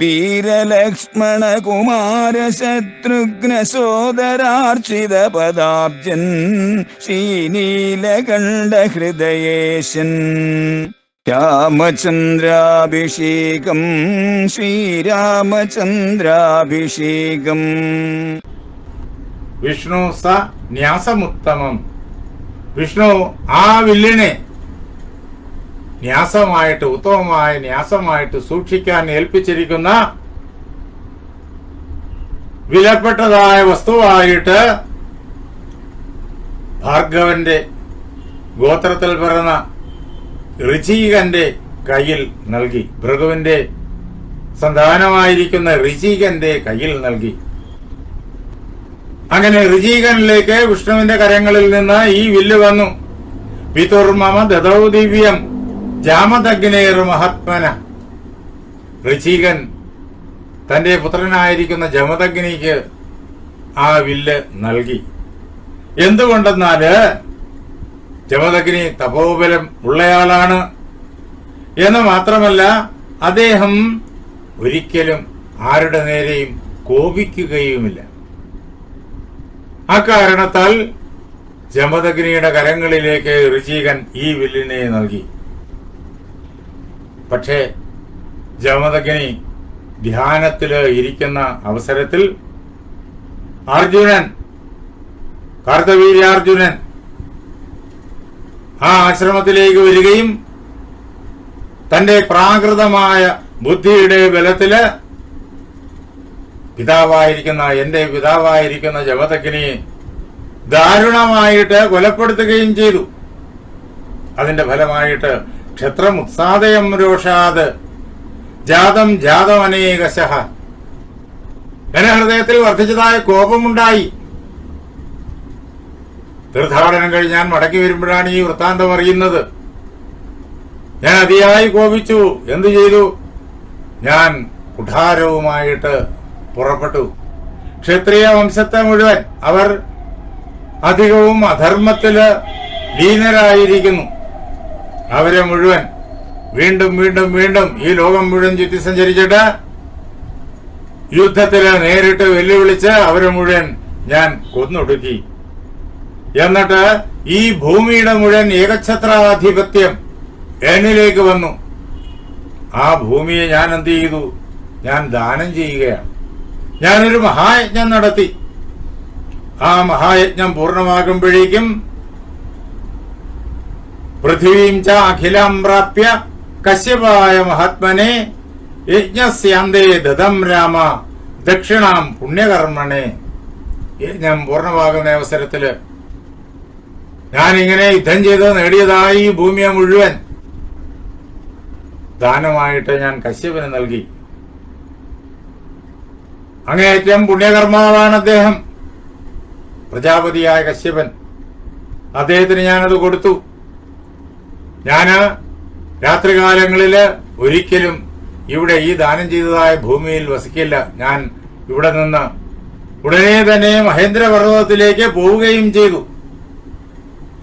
വീരലക്ഷ്മണ കുമാര ശത്രുഘ്ന സോദരാർച്ചിത പദാബ്ജൻ ശ്രീനീലകണ്ഠ ഹൃദയേശൻ രാമചന്ദ്രാഭിഷേകം ശ്രീരാമചന്ദ്രാഭിഷേകം. വിഷ്ണു സ ന്യാസമുത്തമം. വിഷ്ണു ആ വില്ലിനെ ന്യാസമായിട്ട് ഉത്തമമായ ന്യാസമായിട്ട് സൂക്ഷിക്കാൻ ഏൽപ്പിച്ചിരിക്കുന്ന വിലപ്പെട്ടതായ വസ്തുവായിട്ട് ഭാർഗവന്റെ ഗോത്രത്തിൽ പിറന്ന ഋചീകന്റെ കയ്യിൽ നൽകി. ഭൃഗുവിന്റെ സന്താനമായിരിക്കുന്ന ഋചീകന്റെ കയ്യിൽ നൽകി. അങ്ങനെ ഋചീകനിലേക്ക് വിഷ്ണുവിന്റെ കരങ്ങളിൽ നിന്ന് ഈ വില്ല് വന്നു. പിതുർമമ ദിവ്യം. ജാമദഗ്നേർ മഹാത്മന. ഋചികൻ തന്റെ പുത്രനായിരിക്കുന്ന ജമദഗ്നിക്ക് ആ വില്ല് നൽകി. എന്തുകൊണ്ടെന്നാൽ ജമദഗ്നി തപോബലം ഉള്ളയാളാണ് എന്ന് മാത്രമല്ല അദ്ദേഹം ഒരിക്കലും ആരുടെ നേരെയും കോപിക്കുകയുമില്ല. ആ കാരണത്താൽ ജമദഗ്നിയുടെ കരങ്ങളിലേക്ക് ഋചികൻ ഈ വില്ലിനെ നൽകി. പക്ഷേ ജമദഗ്നി ധ്യാനത്തിൽ ഇരിക്കുന്ന അവസരത്തിൽ അർജുനൻ കാർത്തവീര്യാർജുനൻ ആ ആശ്രമത്തിലേക്ക് വരികയും തന്റെ പ്രാകൃതമായ ബുദ്ധിയുടെ ബലത്തിൽ പിതാവായിരിക്കുന്ന എന്റെ പിതാവായിരിക്കുന്ന ജമദഗ്നിയെ ദാരുണമായിട്ട് കൊലപ്പെടുത്തുകയും ചെയ്തു. അതിന്റെ ഫലമായിട്ട് ക്ഷത്രമുത്സാദയം രോഷാത്. ജാതം ജാതം അനേകശഃ എന്റെ ഹൃദയത്തിൽ വർദ്ധിച്ചതായ കോപമുണ്ടായി. തീർത്ഥാടനം കഴിഞ്ഞ് ഞാൻ മടക്കി വരുമ്പോഴാണ് ഈ വൃത്താന്തം അറിയുന്നത്. ഞാൻ അതിയായി കോപിച്ചു. എന്തു ചെയ്തു? ഞാൻ കുഠാരവുമായിട്ട് പുറപ്പെട്ടു. ക്ഷത്രിയ വംശത്തെ മുഴുവൻ അവർ അധികവും അധർമ്മത്തിൽ ലീനരായിരിക്കുന്നു. അവരെ മുഴുവൻ വീണ്ടും വീണ്ടും വീണ്ടും ഈ ലോകം മുഴുവൻ ചുറ്റി സഞ്ചരിച്ചിട്ട് യുദ്ധത്തിൽ നേരിട്ട് വെല്ലുവിളിച്ച് അവരെ മുഴുവൻ ഞാൻ കൊന്നൊടുക്കി. എന്നിട്ട് ഈ ഭൂമിയുടെ മുഴുവൻ ഏകഛത്രാധിപത്യം എന്നിലേക്ക് വന്നു. ആ ഭൂമിയെ ഞാൻ എന്ത് ചെയ്തു? ഞാൻ ദാനം ചെയ്യുകയാണ്. ഞാനൊരു മഹായജ്ഞം നടത്തി. ആ മഹായജ്ഞം പൂർണമാകുമ്പോഴേക്കും പൃഥിവീം ച അഖിലം പ്രാപ്യ കശ്യപായ മഹാത്മനെ യജ്ഞസ്യാന്തേ ദതം രാമ ദക്ഷിണാം പുണ്യകർമ്മണേ. യജ്ഞം പൂർണമാകുന്ന അവസരത്തിൽ ഞാനിങ്ങനെ യുദ്ധം ചെയ്ത് നേടിയതായി ഈ ഭൂമിയെ മുഴുവൻ ദാനമായിട്ട് ഞാൻ കശ്യപന് നൽകി. അങ്ങേയറ്റം പുണ്യകർമാവാണ് അദ്ദേഹം. പ്രജാപതിയായ കശ്യപൻ. അദ്ദേഹത്തിന് ഞാനത് കൊടുത്തു. ഞാൻ രാത്രികാലങ്ങളിൽ ഒരിക്കലും ഇവിടെ ഈ ദാനം ചെയ്തതായ ഭൂമിയിൽ വസിക്കില്ല. ഞാൻ ഇവിടെ നിന്ന് ഉടനെ തന്നെ മഹേന്ദ്രപർവതത്തിലേക്ക് പോവുകയും ചെയ്തു.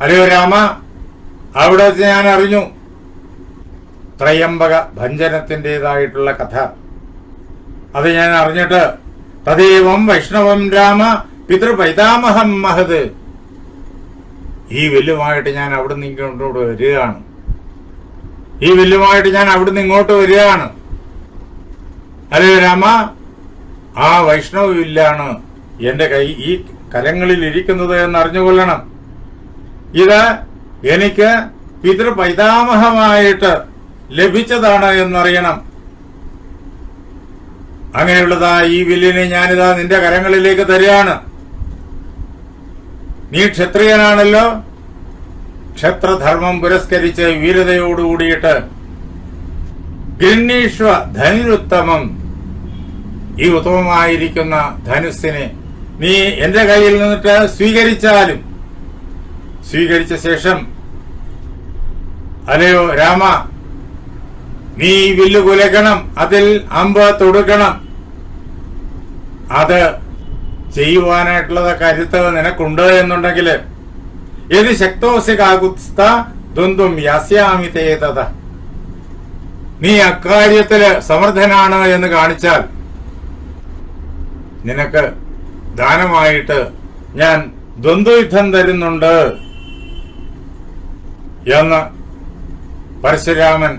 അല്ലയോ രാമ? അവിടെ ഞാൻ അറിഞ്ഞു. ത്രയംബക ഭഞ്ജനത്തിന്റെതായിട്ടുള്ള കഥ. അത് ഞാൻ അറിഞ്ഞിട്ട് തദൈവം വൈഷ്ണവം രാമ പിതൃപൈതാമഹം മഹത് ഈ വില്ലുമായിട്ട് ഞാൻ അവിടുന്ന് ഇങ്ങോട്ട് വരികയാണ്. ഈ വില്ലുമായിട്ട് ഞാൻ അവിടുന്ന് ഇങ്ങോട്ട് വരികയാണ്. അല്ലേ രാമ? ആ വൈഷ്ണവ വില്ലാണ് എന്റെ കൈ ഈ കലങ്ങളിൽ ഇരിക്കുന്നത് എന്ന് അറിഞ്ഞുകൊള്ളണം ഇത് എനിക്ക് പിതൃപൈതാമഹമായിട്ട് ലഭിച്ചതാണ് എന്നറിയണം. അങ്ങനെയുള്ളതാ ഈ വില്ലിനെ ഞാനിതാ നിന്റെ കരങ്ങളിലേക്ക് തരികയാണ്. നീ ക്ഷത്രിയനാണല്ലോ? ക്ഷത്രധർമ്മം പുരസ്കരിച്ച് വീരതയോടുകൂടിയിട്ട് ഗൃണ്ണീഷ്വ ധനുരുത്തമം. ഈ ഉത്തമമായിരിക്കുന്ന ധനുസ്സിനെ നീ എന്റെ കയ്യിൽ നിന്നിട്ട് സ്വീകരിച്ചാലും. സ്വീകരിച്ച ശേഷം അല്ലയോ രാമ നീ വില്ല് കുലക്കണം അതിൽ അമ്പ് തൊടുക്കണം. അത് ചെയ്യുവാനായിട്ടുള്ള കരുത്ത് നിനക്കുണ്ട് എന്നുണ്ടെങ്കിൽ ഏത് ശക്തോസി കാകുസ്ത ദ്വന്ദ്വം യാസ്യാമിതേതത നീ അക്കാര്യത്തിൽ സമർത്ഥനാണ് എന്ന് കാണിച്ചാൽ നിനക്ക് ദാനമായിട്ട് ഞാൻ ദ്വന്ദ്വയുദ്ധം തരുന്നുണ്ട് എന്ന് പരശുരാമൻ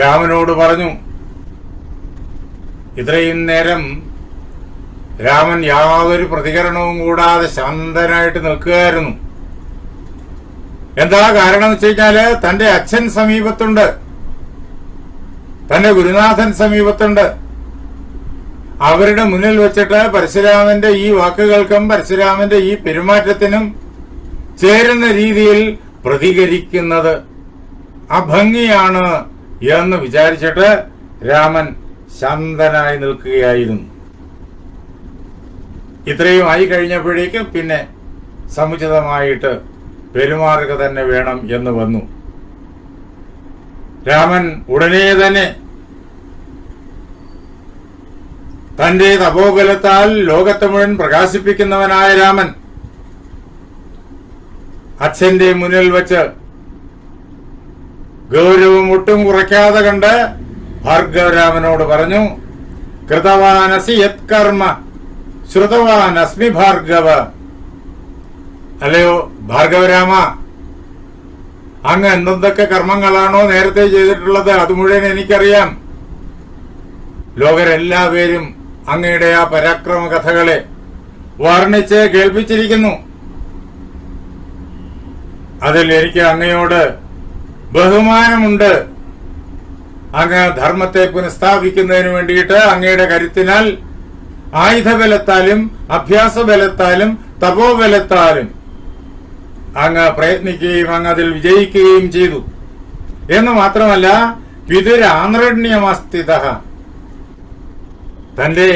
രാമനോട് പറഞ്ഞു. ഇത്രയും നേരം രാമൻ യാതൊരു പ്രതികരണവും കൂടാതെ ശാന്തനായിട്ട് നിൽക്കുകയായിരുന്നു. എന്താ കാരണം എന്ന് വെച്ച് കഴിഞ്ഞാൽ തന്റെ അച്ഛൻ സമീപത്തുണ്ട്. തന്റെ ഗുരുനാഥൻ സമീപത്തുണ്ട്. അവരുടെ മുന്നിൽ വെച്ചിട്ട് പരശുരാമന്റെ ഈ വാക്കുകൾക്കും പരശുരാമന്റെ ഈ പെരുമാറ്റത്തിനും ചേരുന്ന രീതിയിൽ പ്രതികരിക്കുന്നത് അഭംഗിയാണ് എന്ന് വിചാരിച്ചിട്ട് രാമൻ ശാന്തനായി നിൽക്കുകയായിരുന്നു. ഇത്രയും ആയി കഴിഞ്ഞപ്പോഴേക്കും പിന്നെ സമുചിതമായിട്ട് പെരുമാറുക തന്നെ വേണം എന്ന് വന്നു. രാമൻ ഉടനെ തന്നെ തന്റെ തപോബലത്താൽ ലോകത്തെ മുഴുവൻ പ്രകാശിപ്പിക്കുന്നവനായ രാമൻ അച്ഛന്റെ മുന്നിൽ വച്ച് ഗൗരവം ഒട്ടും കുറയ്ക്കാതെ കണ്ട് ഭാർഗവരാമനോട് പറഞ്ഞു കൃതവാനസി യത് കർമ്മ ശ്രുതവാൻ അസ്മി ഭാർഗവ. അല്ലയോ ഭാർഗവരാമ? അങ്ങ് എന്തെന്തൊക്കെ കർമ്മങ്ങളാണോ നേരത്തെ ചെയ്തിട്ടുള്ളത് അത് മുഴുവൻ എനിക്കറിയാം. ലോകരെല്ലാവരും അങ്ങയുടെ ആ പരാക്രമ കഥകളെ വർണിച്ച് കേൾപ്പിച്ചിരിക്കുന്നു. അതിൽ എനിക്ക് അങ്ങയോട് ബഹുമാനമുണ്ട്. അങ്ങ് ധർമ്മത്തെ പുനഃസ്ഥാപിക്കുന്നതിന് വേണ്ടിയിട്ട് അങ്ങയുടെ കരുത്തിനാൽ ആയുധബലത്താലും അഭ്യാസബലത്താലും തപോബലത്താലും അങ്ങ് പ്രയത്നിക്കുകയും അങ്ങ് അതിൽ വിജയിക്കുകയും ചെയ്തു. എന്ന് മാത്രമല്ല പിതുരാന്ത്രണ്യമസ്ഥിത തന്റെ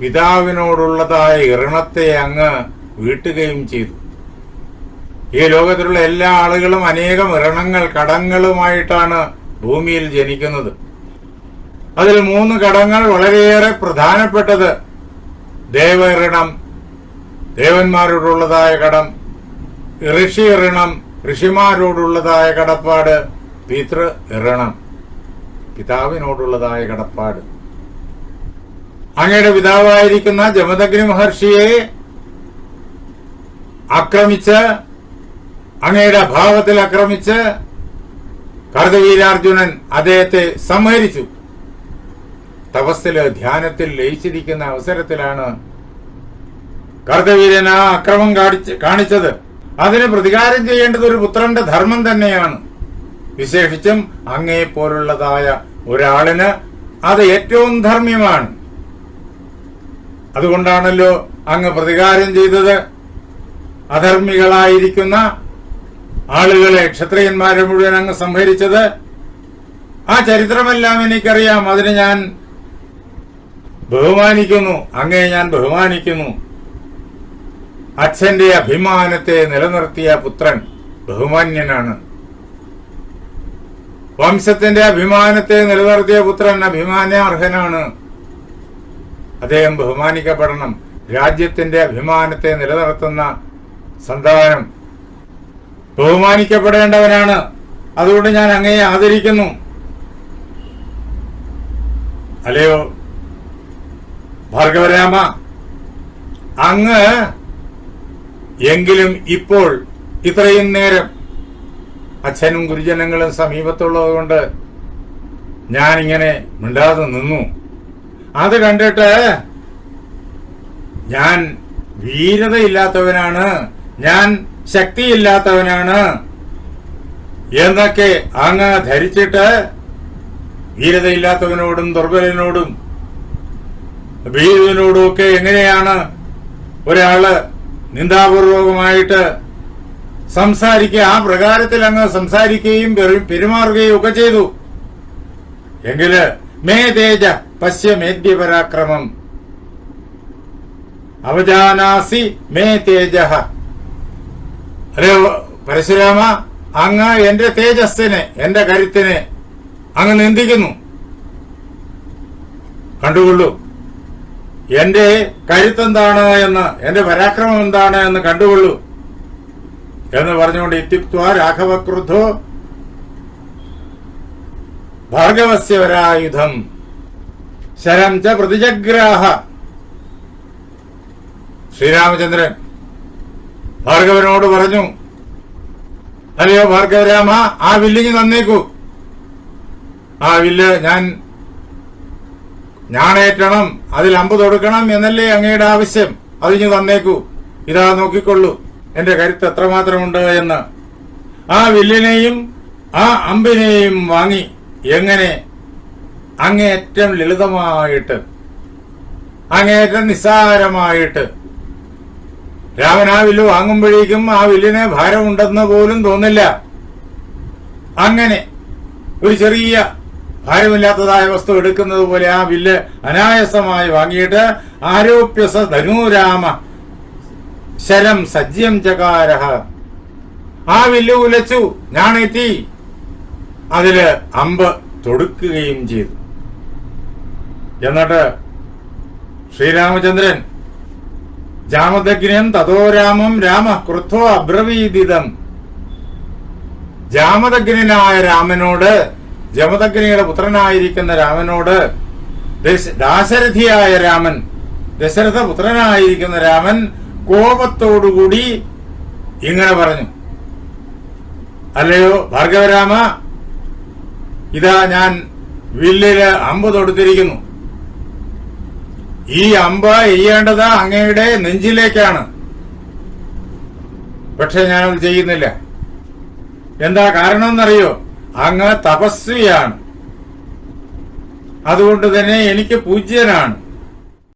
പിതാവിനോടുള്ളതായ ഇറണത്തെ അങ്ങ് വീട്ടുകയും ചെയ്തു. ഈ ലോകത്തിലുള്ള എല്ലാ ആളുകളും അനേകം ഇരണങ്ങൾ കടങ്ങളുമായിട്ടാണ് ഭൂമിയിൽ ജനിക്കുന്നത്. അതിൽ മൂന്ന് കടങ്ങൾ വളരെയേറെ പ്രധാനപ്പെട്ടത് ദേവ ഋണം ദേവന്മാരോടുള്ളതായ കടം ഋഷി ഋണം ഋഷിമാരോടുള്ളതായ കടപ്പാട് പിതൃ ഋണം പിതാവിനോടുള്ളതായ കടപ്പാട്. അങ്ങയുടെ പിതാവായിരിക്കുന്ന ജമദഗ്നി മഹർഷിയെ ആക്രമിച്ച് അങ്ങയുടെ അഭാവത്തിൽ ആക്രമിച്ച് കർദവീരാർജുനൻ അദ്ദേഹത്തെ സംഹരിച്ചു. തപസ്സിൽ ധ്യാനത്തിൽ ലയിച്ചിരിക്കുന്ന അവസരത്തിലാണ് കർദവീരൻ ആ അക്രമം കാണിച്ച് കാണിച്ചത്. അതിന് പ്രതികാരം ചെയ്യേണ്ടത് ഒരു പുത്രന്റെ ധർമ്മം തന്നെയാണ്. വിശേഷിച്ചും അങ്ങേ പോലുള്ളതായ ഒരാളിന് അത് ഏറ്റവും ധർമ്മ്യമാണ്. അതുകൊണ്ടാണല്ലോ അങ്ങ് പ്രതികാരം ചെയ്തത്. അധർമ്മികളായിരിക്കുന്ന ആളുകളെ ക്ഷത്രിയന്മാരെ മുഴുവൻ അങ്ങ് സംഹരിച്ചത്. ആ ചരിത്രമെല്ലാം എനിക്കറിയാം. അതിന് ഞാൻ ബഹുമാനിക്കുന്നു. അങ്ങേ ഞാൻ ബഹുമാനിക്കുന്നു. അച്ഛന്റെ അഭിമാനത്തെ നിലനിർത്തിയ പുത്രൻ ബഹുമാന്യനാണ്. വംശത്തിന്റെ അഭിമാനത്തെ നിലനിർത്തിയ പുത്രൻ അഭിമാനാർഹനാണ്. അദ്ദേഹം ബഹുമാനിക്കപ്പെടണം. രാജ്യത്തിന്റെ അഭിമാനത്തെ നിലനിർത്തുന്ന സന്താനം. ബഹുമാനിക്കപ്പെടേണ്ടവനാണ്. അതുകൊണ്ട് ഞാൻ അങ്ങയെ ആദരിക്കുന്നു. അല്ലയോ? ഭാർഗവരാമ അങ്ങ് എങ്കിലും ഇപ്പോൾ ഇത്രയും നേരം അച്ഛനും ഗുരുജനങ്ങളും സമീപത്തുള്ളത് കൊണ്ട് ഞാനിങ്ങനെ മിണ്ടാതെ നിന്നു. അത് കണ്ടിട്ട് ഞാൻ വീരതയില്ലാത്തവനാണ് ഞാൻ ശക്തിയില്ലാത്തവനാണ് എന്നൊക്കെ അങ്ങ് ധരിച്ചിട്ട് വീരതയില്ലാത്തവനോടും ദുർബലനോടും ഭീരുവിനോടും എങ്ങനെയാണ് ഒരാൾ നിന്ദാപൂർവകമായിട്ട് സംസാരിക്കുക ആ പ്രകാരത്തിൽ അങ്ങ് സംസാരിക്കുകയും പെരു- പെരുമാറുകയും ഒക്കെ ചെയ്തു. എങ്കിൽ മേ തേജ പശ്യമേദ്യ പരാക്രമം. അവജാനാസി മേ തേജ. അല്ലേ പരശുരാമ അങ്ങ് എന്റെ തേജസ്സിനെ എന്റെ കരുത്തിനെ അങ്ങ് നിന്ദിക്കുന്നു. കണ്ടുകൊള്ളൂ. എന്റെ കരുത്തെന്താണ് എന്ന് എന്റെ പരാക്രമം എന്താണ് എന്ന് കണ്ടുകൊള്ളൂ എന്ന് പറഞ്ഞുകൊണ്ട് ഇത്യുക്ത രാഘവക്രുദ്ധോ ഭാർഗവസ്യവരായുധം. ശരം ച പ്രതിജഗ്രാഹ. ശ്രീരാമചന്ദ്രൻ ഭാർഗവനോട് പറഞ്ഞു അല്ലയോ ഭാർഗവരാമ ആ വില്ലിങ് തന്നേക്കൂ. ആ വില്ല് ഞാൻ ഞാണേറ്റണം അതിൽ അമ്പ് തൊടുക്കണം എന്നല്ലേ അങ്ങയുടെ ആവശ്യം. അതിഞ്ഞു തന്നേക്കൂ ഇതാ നോക്കിക്കൊള്ളൂ. എന്റെ കരുത്ത് എത്രമാത്രമുണ്ട് എന്ന്. ആ വില്ലിനെയും ആ അമ്പിനെയും വാങ്ങി എങ്ങനെ? അങ്ങേയറ്റം ലളിതമായിട്ട് അങ്ങേയറ്റം നിസ്സാരമായിട്ട്. രാമൻ ആ വില്ല് വാങ്ങുമ്പോഴേക്കും ആ വില്ലിന് ഭാരമുണ്ടെന്ന് പോലും തോന്നില്ല. അങ്ങനെ ഒരു ചെറിയ ഭാരമില്ലാത്തതായ വസ്തു എടുക്കുന്നത് പോലെ ആ വില്ല് അനായാസമായി വാങ്ങിയിട്ട് ആരോപ്യസ ധനുരാമ ശരം സജ്യം ചകാര ആ വില്ല് ഉലച്ചു ഞാണെത്തി. അതിൽ അമ്പ് തൊടുക്കുകയും ചെയ്തു. എന്നിട്ട് ശ്രീരാമചന്ദ്രൻ ജാമദഗ്നം തതോ രാമം രാമ ക്രുദ്ധോ അബ്രവീദിതം. ജാമദഗ്നായ രാമനോട് ജമദഗ്നിയുടെ പുത്രനായിരിക്കുന്ന രാമനോട് ദശ- ദാശരഥിയായ രാമൻ ദശരഥ പുത്രനായിരിക്കുന്ന രാമൻ കോപത്തോടുകൂടി ഇങ്ങനെ പറഞ്ഞു. അല്ലയോ ഭാർഗവരാമ ഇതാ ഞാൻ വില്ലിൽ അമ്പ് തൊടുത്തിരിക്കുന്നു. ഈ അമ്പ് എയ്യേണ്ടത് അങ്ങയുടെ നെഞ്ചിലേക്കാണ്. പക്ഷെ ഞാനത് ചെയ്യുന്നില്ല. എന്താ കാരണം എന്നറിയോ അങ്ങ് തപസ്വിയാണ് അതുകൊണ്ട് തന്നെ എനിക്ക് പൂജ്യനാണ്.